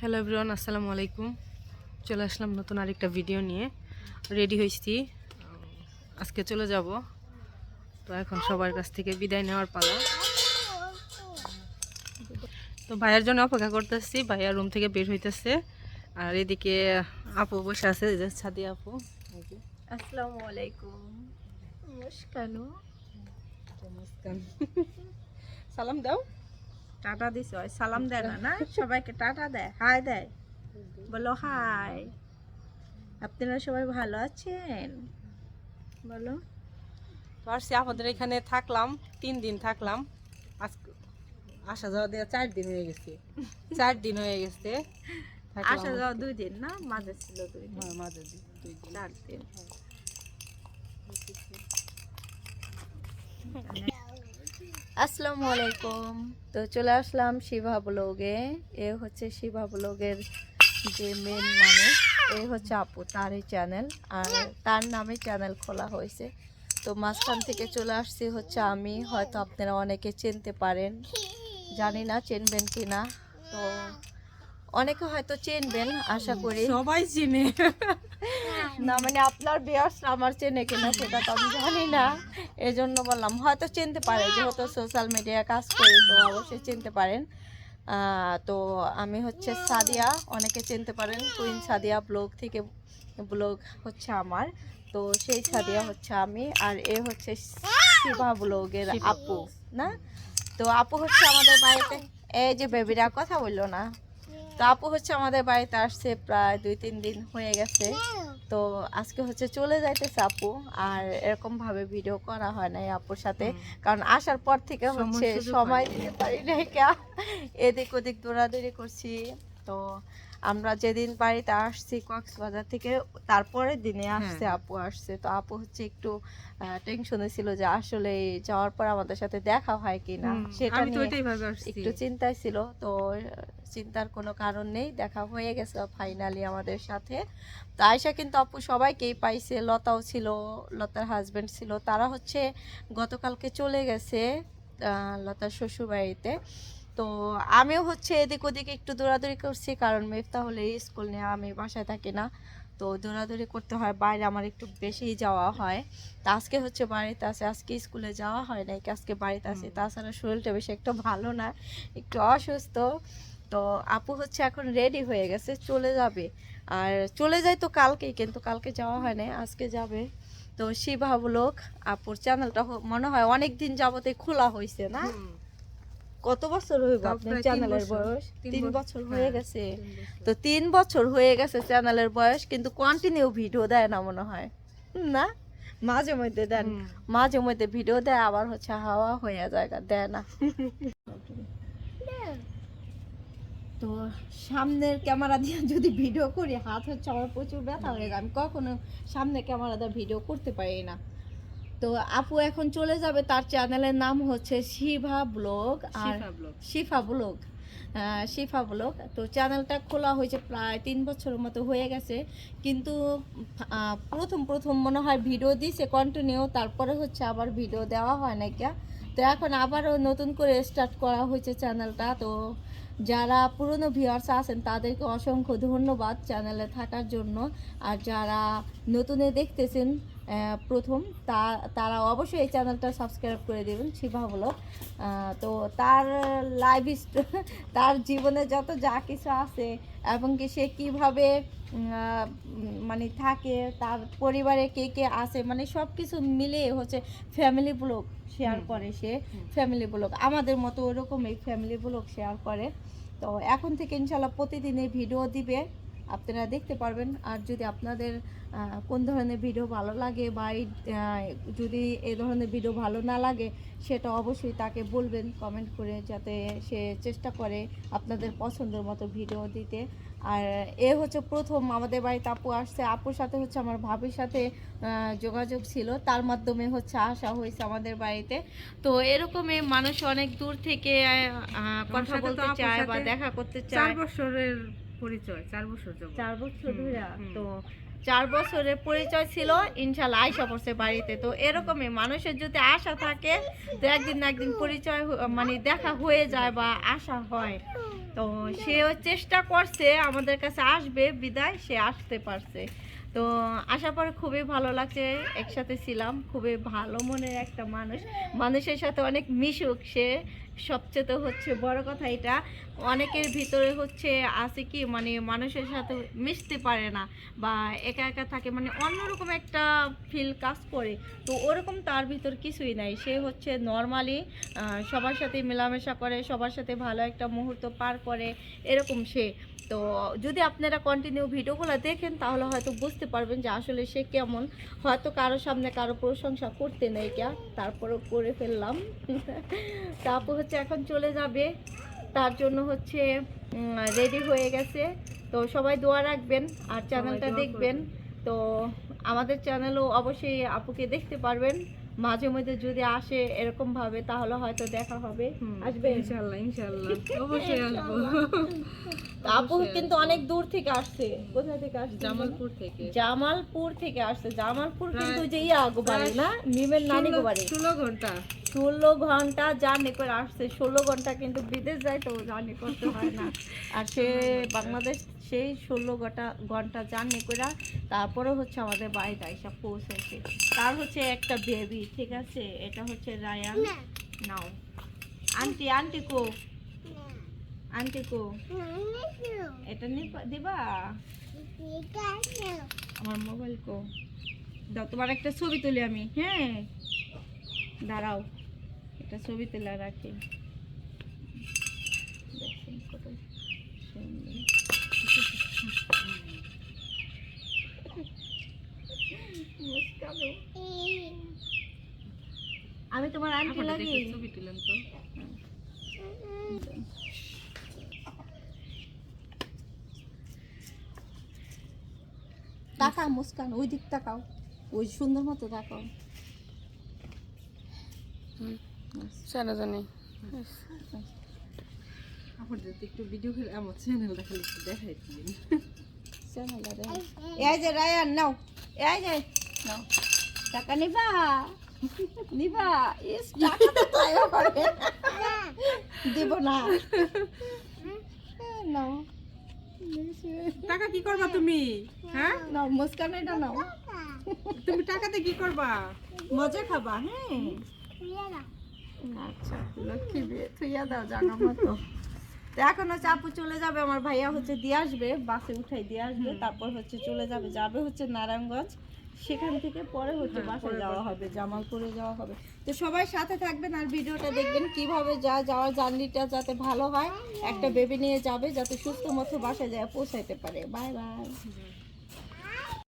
Hello everyone আসসালামু আলাইকুম। চলে আসলাম নতুন আরেকটা ভিডিও নিয়ে। রেডি হয়েছি। আজকে চলে যাব। তো এখন সবার কাছ থেকে বিদায় নেওয়ার পালা। তো ভাইয়ের জন্য অপেক্ষা করতেছি। ভাইয়া রুম থেকে বের হইতেছে। আর এদিকে আপু বসে আছে ছাদি আপু। আসসালামু আলাইকুম। মুস্কানু মুস্কান। সালাম দাও। টাটা দিছ সালাম দেয় না না? সবাইকে টাটা দেয় হাই দেয়। বলো হাই। আপনারা সবাই ভালো আছেন? বলো। আসছি আমাদের এখানে থাকলাম তিন দিন থাকলাম। আসা যাওয়া দিয়ে চার দিন হয়ে গেছে। চার দিন হয়ে গেছে। আসা যাওয়া দুই দিন না? মাঝে ছিল দুই দিন। হ্যাঁ, মাঝে দুই দিন। চার দিন। আসসালামু আলাইকুম। তো চলে আসলাম শিভা ব্লগে। এ হচ্ছে শিভা ব্লগের যে মেন মানুষ এ হচ্ছে আপু তারই চ্যানেল আর তার নামে চ্যানেল খোলা হয়েছে। তো মাঝখান থেকে চলে আসছি হচ্ছে আমি। হয়তো আপনারা অনেকে চিনতে পারেন। জানি না চিনবেন কি না তো অনেকে হয়তো চিনবেন আশা করি। সবাই চিনে। না মানে আপনার বিয়ার্স আমার চেনে কিনা সেটা তো আমি জানি না। এই জন্য বললাম হয়তো চিনতে পারে যেহেতু সোশ্যাল মিডিয়া কাজ করি তো অবশ্যই চিনতে পারেন। তো আমি হচ্ছে সাদিয়া অনেকে চিনতে পারেন কুইন সাদিয়া ব্লগ থেকে ব্লগ হচ্ছে আমার। তো সেই সাদিয়া হচ্ছে আমি আর এ হচ্ছে শিবা ব্লগের আপু না? তো আপু হচ্ছে আমাদের বাড়িতে এই যে বেবিরা কথা বলল না। তো আপু হচ্ছে আমাদের বাড়িতে আসছে প্রায় দুই তিন দিন হয়ে গেছে। তো আজকে হচ্ছে চলে যাইতেছে আপু আর এরকম ভাবে ভিডিও করা হয় নাই আপুর সাথে। কারণ আসার পর থেকে হচ্ছে সময় দিতে পারি নাই কা। এদিক ওদিক দৌড়াদৌড়ি করছি। তো আমরা যেদিন বাড়িতে আসছি কক্সবাজার থেকে তারপরের দিনে আসছে হ্যাঁ। আপু আসছে। তো আপু হচ্ছে একটু টেনশনে ছিল যে আসলে যাওয়ার পর আমাদের সাথে দেখা হয় কিনা হুম, সেটা নিয়ে আসছি। একটু চিন্তায় ছিল। তো চিন্তার কোনো কারণ নেই দেখা হয়ে গেছে ফাইনালি আমাদের সাথে। তো আয়সা কিন্তু আপু সবাইকেই পাইছে লতাও ছিল লতার হাজবেন্ড ছিল। তারা হচ্ছে গতকালকে চলে গেছে আহ, লতার শ্বশুর বাড়িতে তো আমিও হচ্ছে এদিক ওদিক একটু দৌড়াদৌড়ি করছি কারণ মেফতা হলে স্কুল নিয়ে আমি বাসায় থাকি না। তো দৌড়াদৌড়ি করতে হয় বাইরে আমার একটু বেশিই যাওয়া হয়। তা আজকে হচ্ছে বাড়িতে আছে আজকে স্কুলে যাওয়া হয় নাই আজকে বাড়িতে আছে। তাছাড়া শরীরটা বেশি একটু ভালো না একটু অসুস্থ। তো আপু হচ্ছে এখন রেডি হয়ে গেছে চলে যাবে। আর চলে যায় তো কালকেই কিন্তু কালকে যাওয়া হয় না আজকে যাবে। তো শিবা ব্লগ আপুর চ্যানেলটা মনে হয় অনেক দিন যাবতে খোলা হয়েছে না? কত বছর হইব আপনার চ্যানেলের বয়স? তিন বছর, হ্যাঁ। হয়ে গেছে। তো তিন বছর হয়ে গেছে চ্যানেলের বয়স কিন্তু কন্টিনিউ ভিডিও দেয় না মনে হয়। না? মাঝে মধ্যে দেন। মাঝে মধ্যে ভিডিও দেয় আবার হচ্ছে হাওয়া হয়ে যায় দেয় না। তো সামনের ক্যামেরা দিয়ে যদি ভিডিও করি হাত হচ্ছে আমার প্রচুর ব্যথা হয়ে যায় আমি কখনো সামনে ক্যামেরা দিয়ে ভিডিও করতে পারি না। তো আপু এখন চলে যাবে তার চ্যানেলের নাম হচ্ছে শিভা ব্লগ আর শিফা ব্লগ। শিফা ব্লগ। তো চ্যানেলটা খোলা হয়েছে প্রায় তিন বছরের মতো হয়ে গেছে। কিন্তু প্রথম প্রথম মনে হয় ভিডিও দিছে কন্টিনিউ তারপরে হচ্ছে আবার ভিডিও দেওয়া হয় না কিয়া। তো এখন আবারও নতুন করে স্টার্ট করা হয়েছে চ্যানেলটা তো যারা পুরনো ভিউয়ার্স আছেন তাদেরকে অসংখ্য ধন্যবাদ চ্যানেলে থাকার জন্য। আর যারা নতুনে দেখতেছেন প্রথম। তা তারা অবশ্যই এই চ্যানেলটা সাবস্ক্রাইব করে দেবেন শিবা ব্লগ। তো তার লাইভ তার জীবনে যত যা কিছু আছে এবং কি সে কীভাবে মানে থাকে তার পরিবারে কে কে আছে মানে সব কিছু মিলে হচ্ছে ফ্যামিলি ব্লগ শেয়ার করে সে। ফ্যামিলি ব্লগ আমাদের মতো ওরকমই ফ্যামিলি ব্লগ শেয়ার করে। তো এখন থেকে ইনশাল্লাহ প্রতিদিনই ভিডিও দিবে। আপনারা দেখতে পারবেন। আর যদি আপনাদের কোন ধরনের ভিডিও ভালো লাগে বা যদি এই ধরনের ভিডিও ভালো না লাগে সেটা অবশ্যই তাকে বলবেন কমেন্ট করে যাতে সে চেষ্টা করে আপনাদের পছন্দের মতো ভিডিও দিতে। আর এ হচ্ছে প্রথম আমাদের বাড়িতে আপু আসছে। আপুর সাথে হচ্ছে আমার ভাবির সাথে যোগাযোগ ছিল। তার মাধ্যমে হচ্ছে আসা হয়েছে আমাদের বাড়িতে। তো এরকমই মানুষ অনেক দূর থেকে কথা বলতে চায় বা দেখা করতে চার চায়। বছরের পরিচয় চার বছর। চার বছর ধরে তো চার বছরের পরিচয় ছিল, ইনশাল্লাহ আয়সা পড়ছে বাড়িতে। তো এরকমই মানুষের যদি আশা থাকে, তো একদিন না একদিন পরিচয় মানে দেখা হয়ে যায় বা আশা হয়। তো সেও চেষ্টা করছে, আমাদের কাছে আসবে, বিদায়, সে আসতে পারছে। তো আসার পরে খুবই ভালো লাগছে, একসাথে ছিলাম, খুবই ভালো মনের একটা মানুষ। মানুষের সাথে অনেক মিশুক সে। সবচেয়ে তো হচ্ছে বড় কথা এটা। অনেকের ভিতরে হচ্ছে আছে কি মানে মানুষের সাথে মিশতে পারে না, বা একা একা থাকে মানে অন্যরকম একটা ফিল কাজ করে। তো ওরকম তার ভিতর কিছুই নাই। সে হচ্ছে নর্মালি সবার সাথে মেলামেশা করে, সবার সাথে ভালো একটা মুহূর্ত পার করে, এরকম সে। তো যদি আপনারা কন্টিনিউ ভিডিওগুলো দেখেন, তাহলে হয়তো বুঝতে পারবেন যে আসলে সে কেমন। হয়তো কারও সামনে কারও প্রশংসা করতে নেই কে, তারপরেও করে ফেললাম। তারপর হচ্ছে এখন চলে যাবে। তার জন্য হচ্ছে রেডি হয়ে গেছে। তো সবাই দোয়া রাখবেন আর চ্যানেলটা দেখবেন। তো আমাদের চ্যানেলও অবশ্যই আপুকে দেখতে পারবেন। মাঝে মধ্যে যদি আসে এরকম ভাবে তাহলে হয়তো দেখা হবে। আসবে ইনশাল্লাহ ইনশাল্লাহ। অবশ্যই আসব। আপু কিন্তু অনেক দূর থেকে আসছে। কোথা থেকে আসছে? জামালপুর থেকে। জামালপুর থেকে আসছে। জামালপুর কিন্তু যে ইয়া না মিমের নানি ষোলো ঘণ্টা। ষোলো ঘণ্টা জার্নি করে আসছে। ষোলো ঘণ্টা কিন্তু বিদেশ যায় তো জার্নি করতে হয় না। আর সে বাংলাদেশ সেই ষোলো ঘণ্টা ঘণ্টা জার্নি করে তারপরে হচ্ছে আমাদের বাড়িতে এসে পৌঁছেছে। তার হচ্ছে একটা বেবি ঠিক আছে? এটা হচ্ছে রায়ান নাও। আন্টি আন্টি কো। আন্টি কো এটা দিবা? আমার মোবাইল কো। দাও তোমার একটা ছবি তুলি আমি হ্যাঁ? দাঁড়াও এটা ছবি তুলে রাখি। আমি তোমার আন্টি লাগি। ছবি তুলেন তো। তাকা মুস্কান ওই দিক তাকাও। ওই সুন্দর মতো তাকাও। জানা। জানি আপনাদের তো একটু ভিডিও খেলে আমার চ্যানেলটা খালি একটু দেখাই দিন। চ্যানেলটা দেখ। এই যে রায়ান নাও। এই যে। নাও। টাকা নিবা? নিবা? ইস টাকা তো তাইও করে। দিব না। নাও। টাকা কি করবা তুমি? হ্যাঁ? নাও মুস্কান এটা নাও। তুমি টাকাতে কি করবা? মজা খাবা হ্যাঁ? আচ্ছা লক্ষ্মী বিয়ে থুইয়া দাও জানা মতো। এখন হচ্ছে আপু চলে যাবে আমার ভাইয়া হচ্ছে দিয়ে আসবে বাসে উঠাই দিয়ে আসবে তারপর হচ্ছে চলে যাবে যাবে হচ্ছে নারায়ণগঞ্জ। সেখান থেকে পরে হচ্ছে বাসায় যাওয়া হবে জামালপুরে যাওয়া হবে। তো সবাই সাথে থাকবেন আর ভিডিওটা দেখবেন কীভাবে যা যাওয়ার জার্নিটা যাতে ভালো হয় একটা বেবি নিয়ে যাবে যাতে সুস্থ মতো বাসায় যায় পৌঁছাইতে পারে। Bye bye.